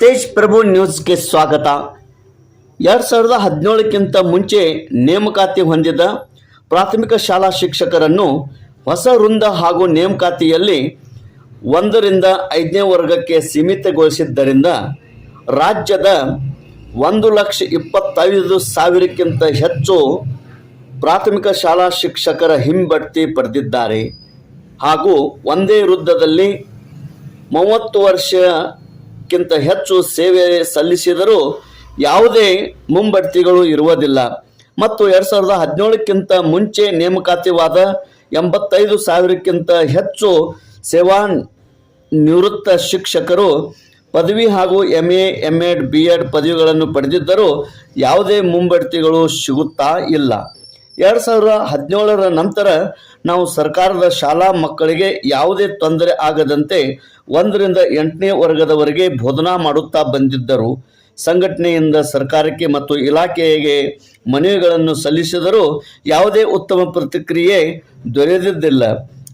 ತೇಜ್ ಪ್ರಭು ನ್ಯೂಸ್ಗೆ ಸ್ವಾಗತ. ಎರಡು ಸಾವಿರದ ಹದಿನೇಳಕ್ಕಿಂತ ಮುಂಚೆ ನೇಮಕಾತಿ ಹೊಂದಿದ ಪ್ರಾಥಮಿಕ ಶಾಲಾ ಶಿಕ್ಷಕರನ್ನು ಹೊಸ ವೃಂದ ಹಾಗೂ ನೇಮಕಾತಿಯಲ್ಲಿ ಒಂದರಿಂದ ಐದನೇ ವರ್ಗಕ್ಕೆ ಸೀಮಿತಗೊಳಿಸಿದ್ದರಿಂದ ರಾಜ್ಯದ ಒಂದು ಲಕ್ಷ ಇಪ್ಪತ್ತೈದು ಸಾವಿರಕ್ಕಿಂತ ಹೆಚ್ಚು ಪ್ರಾಥಮಿಕ ಶಾಲಾ ಶಿಕ್ಷಕರ ಹಿಂಬಡ್ತಿ ಪಡೆದಿದ್ದಾರೆ. ಹಾಗೂ ಒಂದೇ ವೃದ್ಧದಲ್ಲಿ ಮೂವತ್ತು ವರ್ಷಕ್ಕಿಂತ ಹೆಚ್ಚು ಸೇವೆ ಸಲ್ಲಿಸಿದರೂ ಯಾವುದೇ ಮುಂಬಡ್ತಿಗಳು ಇರುವುದಿಲ್ಲ. ಮತ್ತು ಎರಡು ಸಾವಿರದ ಹದಿನೇಳಕ್ಕಿಂತ ಮುಂಚೆ ನೇಮಕಾತಿವಾದ ಎಂಬತ್ತೈದು ಸಾವಿರಕ್ಕಿಂತ ಹೆಚ್ಚು ಸೇವಾ ನಿವೃತ್ತ ಶಿಕ್ಷಕರು ಪದವಿ ಹಾಗೂ M A M Ed B Ed ಪದವಿಗಳನ್ನು ಪಡೆದಿದ್ದರೂ ಯಾವುದೇ ಮುಂಬಡ್ತಿಗಳು ಸಿಗುತ್ತಾ ಇಲ್ಲ. ಎರಡು ಸಾವಿರದ ಹದಿನೇಳರ ನಂತರ ನಾವು ಸರ್ಕಾರದ ಶಾಲಾ ಮಕ್ಕಳಿಗೆ ಯಾವುದೇ ತೊಂದರೆ ಆಗದಂತೆ ಒಂದರಿಂದ ಎಂಟನೇ ವರ್ಗದವರೆಗೆ ಬೋಧನಾ ಮಾಡುತ್ತಾ ಬಂದಿದ್ದರು. ಸಂಘಟನೆಯಿಂದ ಸರ್ಕಾರಕ್ಕೆ ಮತ್ತು ಇಲಾಖೆಗೆ ಮನವಿಗಳನ್ನು ಸಲ್ಲಿಸಿದರೂ ಯಾವುದೇ ಉತ್ತಮ ಪ್ರತಿಕ್ರಿಯೆ ದೊರೆದಿದ್ದಿಲ್ಲ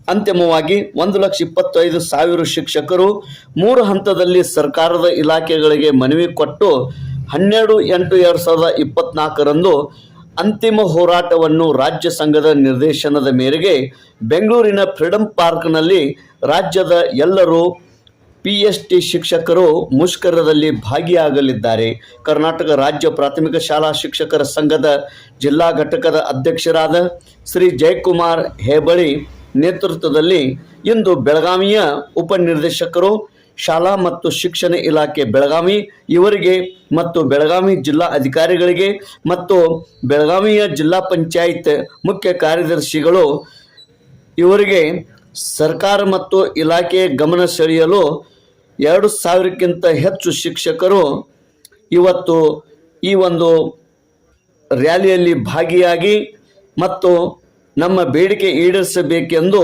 ಅಂತಿಮವಾಗಿ ಒಂದು ಲಕ್ಷ ಇಪ್ಪತ್ತೈದು ಸಾವಿರ ಶಿಕ್ಷಕರು ಮೂರು ಹಂತದಲ್ಲಿ ಸರ್ಕಾರದ ಇಲಾಖೆಗಳಿಗೆ ಮನವಿ ಕೊಟ್ಟು ಹನ್ನೆರಡು ಎಂಟು ಎರಡು ಸಾವಿರದ ಇಪ್ಪತ್ನಾಲ್ಕರಂದು ಅಂತಿಮ ಹೋರಾಟವನ್ನು ರಾಜ್ಯ ಸಂಘದ ನಿರ್ದೇಶನದ ಮೇರೆಗೆ ಬೆಂಗಳೂರಿನ ಫ್ರೀಡಂ ಪಾರ್ಕ್ನಲ್ಲಿ ರಾಜ್ಯದ ಎಲ್ಲರೂ ಪಿ ಎಸ್ ಟಿ ಶಿಕ್ಷಕರು ಮುಷ್ಕರದಲ್ಲಿ ಭಾಗಿಯಾಗಲಿದ್ದಾರೆ. ಕರ್ನಾಟಕ ರಾಜ್ಯ ಪ್ರಾಥಮಿಕ ಶಾಲಾ ಶಿಕ್ಷಕರ ಸಂಘದ ಜಿಲ್ಲಾ ಘಟಕದ ಅಧ್ಯಕ್ಷರಾದ ಶ್ರೀ ಜಯಕುಮಾರ್ ಹೆಬಳಿ ನೇತೃತ್ವದಲ್ಲಿ ಇಂದು ಬೆಳಗಾವಿಯ ಉಪನಿರ್ದೇಶಕರು ಶಾಲಾ ಮತ್ತು ಶಿಕ್ಷಣ ಇಲಾಖೆ ಬೆಳಗಾವಿ, ಇವರಿಗೆ ಮತ್ತು ಬೆಳಗಾವಿ ಜಿಲ್ಲಾ ಅಧಿಕಾರಿಗಳಿಗೆ ಮತ್ತು ಬೆಳಗಾವಿಯ ಜಿಲ್ಲಾ ಪಂಚಾಯತ್ ಮುಖ್ಯ ಕಾರ್ಯದರ್ಶಿಗಳು, ಇವರಿಗೆ ಸರ್ಕಾರ ಮತ್ತು ಇಲಾಖೆಯ ಗಮನ ಸೆಳೆಯಲು ಎರಡು ಸಾವಿರಕ್ಕಿಂತ ಹೆಚ್ಚು ಶಿಕ್ಷಕರು ಇವತ್ತು ಈ ಒಂದು ರ್ಯಾಲಿಯಲ್ಲಿ ಭಾಗಿಯಾಗಿ ಮತ್ತು ನಮ್ಮ ಬೇಡಿಕೆ ಈಡೇರಿಸಬೇಕೆಂದು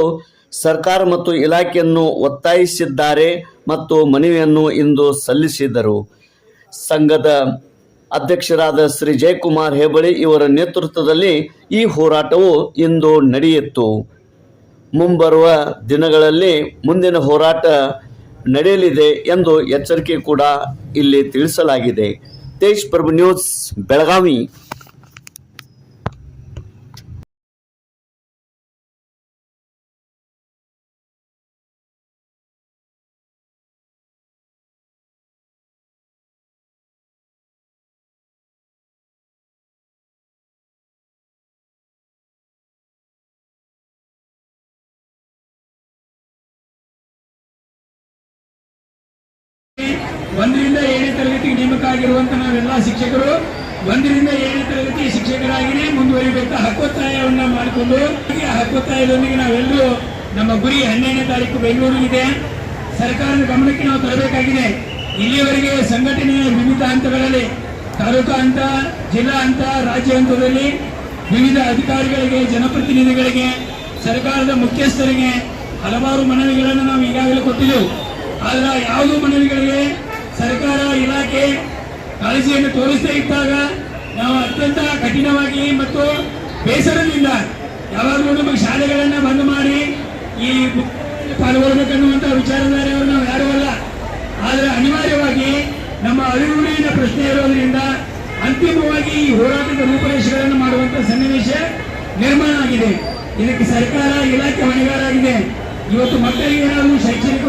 ಸರ್ಕಾರ ಮತ್ತು ಇಲಾಖೆಯನ್ನು ಒತ್ತಾಯಿಸಿದ್ದಾರೆ ಮತ್ತು ಮನವಿಯನ್ನು ಇಂದು ಸಲ್ಲಿಸಿದರು. ಸಂಘದ ಅಧ್ಯಕ್ಷರಾದ ಶ್ರೀ ಜಯಕುಮಾರ್ ಹೆಬಳಿ ಇವರ ನೇತೃತ್ವದಲ್ಲಿ ಈ ಹೋರಾಟವು ಇಂದು ನಡೆಯಿತು. ಮುಂಬರುವ ದಿನಗಳಲ್ಲಿ ಮುಂದಿನ ಹೋರಾಟ ನಡೆಯಲಿದೆ ಎಂದು ಎಚ್ಚರಿಕೆ ಕೂಡ ಇಲ್ಲಿ ತಿಳಿಸಲಾಗಿದೆ. ತೇಜ್ ಪ್ರಭು ನ್ಯೂಸ್, ಬೆಳಗಾವಿ. ನೇಮಕ ನಾವೆಲ್ಲ ಶಿಕ್ಷಕರು, ಒಂದರಿಂದ ಏಳನೇ ತರಗತಿ ಶಿಕ್ಷಕರಾಗಿಯೇ ಮುಂದುವರಿಬೇಕ ಹಕ್ಕೊತ್ತಾಯವನ್ನ ಮಾಡಿಕೊಂಡು ಆ ಹಕ್ಕೊತ್ತಾಯದೊಂದಿಗೆ ನಾವೆಲ್ಲರೂ ನಮ್ಮ ಗುರಿ ಹನ್ನೆರಡನೇ ತಾರೀಕು ಬೆಂಗಳೂರಿಗಿದೆ ಸರ್ಕಾರದ ಗಮನಕ್ಕೆ ನಾವು ತರಬೇಕಾಗಿದೆ. ಇಲ್ಲಿಯವರೆಗೆ ಸಂಘಟನೆಯ ವಿವಿಧ ಹಂತಗಳಲ್ಲಿ, ತಾಲೂಕು ಹಂತ, ಜಿಲ್ಲಾ ಹಂತ, ರಾಜ್ಯ ಹಂತದಲ್ಲಿ ವಿವಿಧ ಅಧಿಕಾರಿಗಳಿಗೆ, ಜನಪ್ರತಿನಿಧಿಗಳಿಗೆ, ಸರ್ಕಾರದ ಮುಖ್ಯಸ್ಥರಿಗೆ ಹಲವಾರು ಮನವಿಗಳನ್ನು ನಾವು ಈಗಾಗಲೇ ಕೊಟ್ಟಿದ್ದೆವು. ಆದರೆ ಯಾವುದೋ ಮನವಿಗಳಿಗೆ ಸರ್ಕಾರ ಇಲಾಖೆ ಕಾಳಜಿಯನ್ನು ತೋರಿಸದೇ ಇದ್ದಾಗ ನಾವು ಅತ್ಯಂತ ಕಠಿಣವಾಗಿ ಮತ್ತು ಬೇಸರದಿಂದ ಯಾವಾಗಲೂ ನಮಗೆ ಶಾಲೆಗಳನ್ನು ಬಂದ್ ಮಾಡಿ ಈ ಪಾಲ್ಗೊಳ್ಬೇಕನ್ನುವಂತ ವಿಚಾರಧಾರೆಯವರು ನಾವು ಯಾರೂ ಅಲ್ಲ. ಆದರೆ ಅನಿವಾರ್ಯವಾಗಿ ನಮ್ಮ ಅಭಿವೃದ್ಧಿಯ ಪ್ರಶ್ನೆ ಇರೋದ್ರಿಂದ ಅಂತಿಮವಾಗಿ ಈ ಹೋರಾಟದ ರೂಪರೇಷೆಗಳನ್ನು ಮಾಡುವಂತ ಸನ್ನಿವೇಶ ನಿರ್ಮಾಣ ಆಗಿದೆ. ಇದಕ್ಕೆ ಸರ್ಕಾರ ಇಲಾಖೆ ಹೊಣೆಗಾರಾಗಿದೆ ಇವತ್ತು ಮಕ್ಕಳಿಗೆ ಏನಾದರೂ ಶೈಕ್ಷಣಿಕ